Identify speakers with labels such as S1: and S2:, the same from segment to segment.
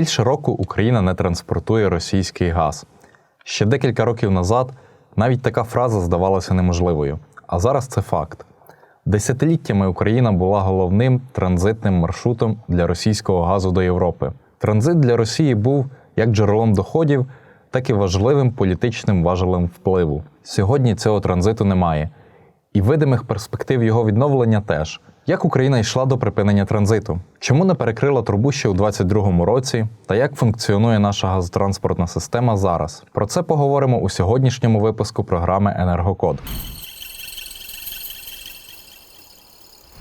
S1: Більше року Україна не транспортує російський газ. Ще декілька років назад навіть така фраза здавалася неможливою, а зараз це факт. Десятиліттями Україна була головним транзитним маршрутом для російського газу до Європи. Транзит для Росії був як джерелом доходів, так і важливим політичним важелем впливу. Сьогодні цього транзиту немає, і видимих перспектив його відновлення теж. Як Україна йшла до припинення транзиту? Чому не перекрила трубу ще у 2022 році? Та як функціонує наша газотранспортна система зараз? Про це поговоримо у сьогоднішньому випуску програми Енергокод.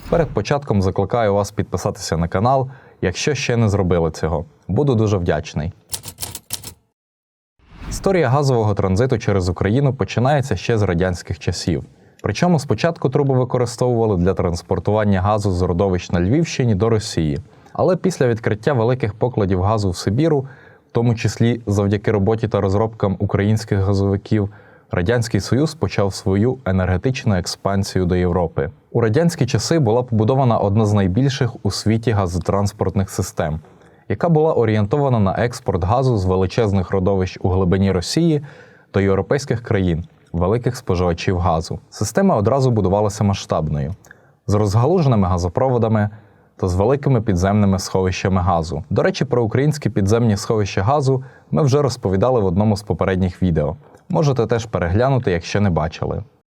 S1: Перед початком закликаю вас підписатися на канал, якщо ще не зробили цього. Буду дуже вдячний. Історія газового транзиту через Україну починається ще з радянських часів. Причому спочатку труби використовували для транспортування газу з родовищ на Львівщині до Росії. Але після відкриття великих покладів газу в Сибіру, в тому числі завдяки роботі та розробкам українських газовиків, Радянський Союз почав свою енергетичну експансію до Європи. У радянські часи була побудована одна з найбільших у світі газотранспортних систем, яка була орієнтована на експорт газу з величезних родовищ у глибині Росії до європейських країн, великих споживачів газу. Система одразу будувалася масштабною, з розгалуженими газопроводами та з великими підземними сховищами газу. До речі, про українські підземні сховища газу ми вже розповідали в одному з попередніх відео. Можете теж переглянути, якщо не бачили.